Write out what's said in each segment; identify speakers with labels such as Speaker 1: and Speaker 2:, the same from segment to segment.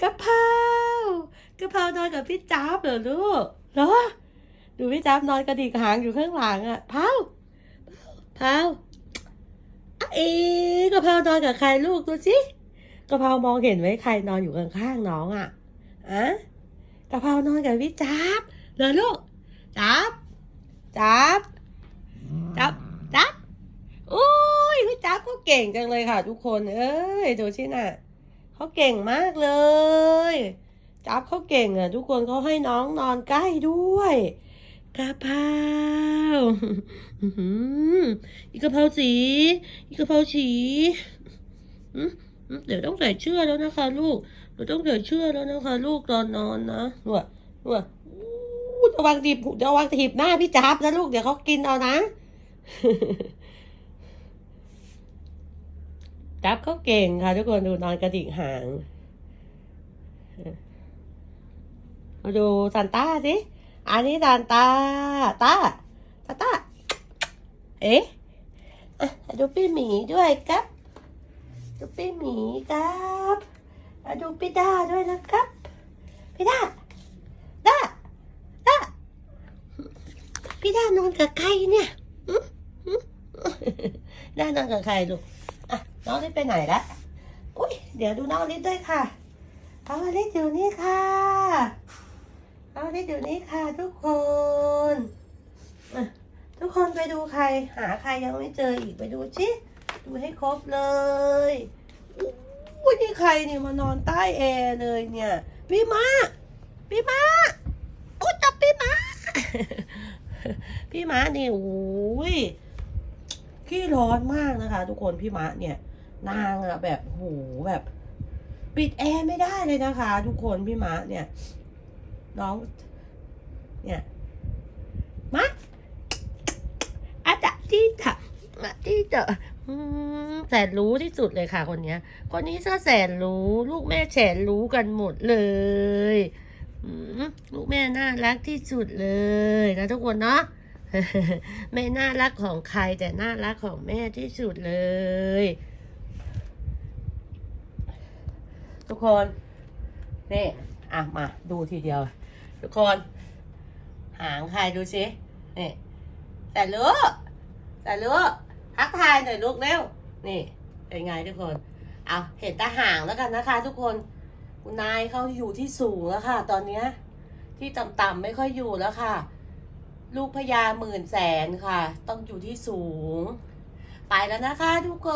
Speaker 1: กะเพรากะเพรานอนกับพี่จ๊าบเหรอลูกเหรอ ดูพี่จ๊าบนอนกระดิกหางอยู่ข้างหลังอะเผาเผาอะเอ๊ะกะเพรานอนกับใครลูกดูสิกะเพรามองเห็นไหมใครนอนอยู่ข้างๆน้องอะอะกะเพรานอนกับพี่จ๊าบเหรอลูกจ๊าบจ๊าบจ๊าบจ๊าบอุ้ยพี่จ๊าบก็เก่งจังเลยค่ะ ทุกคน เอ้ยดูสิน่ะ เขาเก่งมากเลยจับเขาเก่งอะ ทุกคนเขาให้น้องนอนใกล้ด้วยกะเพราอื้มอีกะเพราสี อีกะเพราสีเดี๋ยวต้องใส่เชื่อแล้วนะคะ ลูกเดี๋ยวต้องใส่เชื่อแล้วนะคะ ลูกตอนนอนนะหนวหนวดอู้ระวังถีบระวังถีบหน้าพี่จับนะลูกเดี๋ยวเขากินเอานะ จับเขาเก่งค่ะ ทุกคนดูนอนกระดิกหางมาดูซานต้าสิ อันนี้ซานต้าต้าซาตาเอ๊ะดูพี่หมีด้วยครับ ดูพี่หมีครับดูพี่ด้าด้วยนะครับ พี่ด้าด้าด้าพี่ด้านอนกับใครเนี่ยด้านอนกับใครลูก อะน้องลิศไปไหนละอุ้ยเดี๋ยวดูน้องลิศด้วยค่ะน้องลิศอยู่นี่ค่ะเอาได้เดี๋ยวนี้ค่ะ ทุกคนทุกคนไปดูใคร หาใครยังไม่เจออีกไปดูชิดูให้ครบเลยอู้นี่ใครเนี่ยมานอนใต้แอร์เลยเนี่ยพี่มาพี่มาอุ้ยจับพี่มาพี่มานี่โอ้ย ขี้ร้อนมากนะคะ ทุกคนพี่มาเนี่ย นางอะแบบโหแบบ ปิดแอร์ไม่ได้เลยนะคะ ทุกคนพี่มาเนี่ย น้อง เนี่ยมาอาจจะที่จะมาที่จะอืมแสนรู้ที่สุดเลยค่ะคนเนี้ย คนนี้ก็แสนรู้ ลูกแม่แสนรู้กันหมดเลยลูกแม่น่ารักที่สุดเลยนะทุกคนเนาะ แม่น่ารักของใครแต่น่ารักของแม่ที่สุดเลย ทุกคนนี่อะมาดูทีเดียว ทุกคน หางใครดูสินี่แต่ลูกแต่ลูกทักทายหน่อยลูกเร็วนี่เป็นไงทุกคนเอาเห็นตาหางแล้วกันนะคะ ทุกคนคุณนายเขาอยู่ที่สูงแล้วค่ะ ตอนเนี้ยที่ต่ำๆไม่ค่อยอยู่แล้วค่ะ ลูกพญาหมื่นแสนค่ะ ต้องอยู่ที่สูง ไปแล้วนะคะทุกค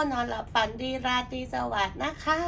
Speaker 1: น นอนหลับฝันดีราตรีสวัสดิ์นะคะ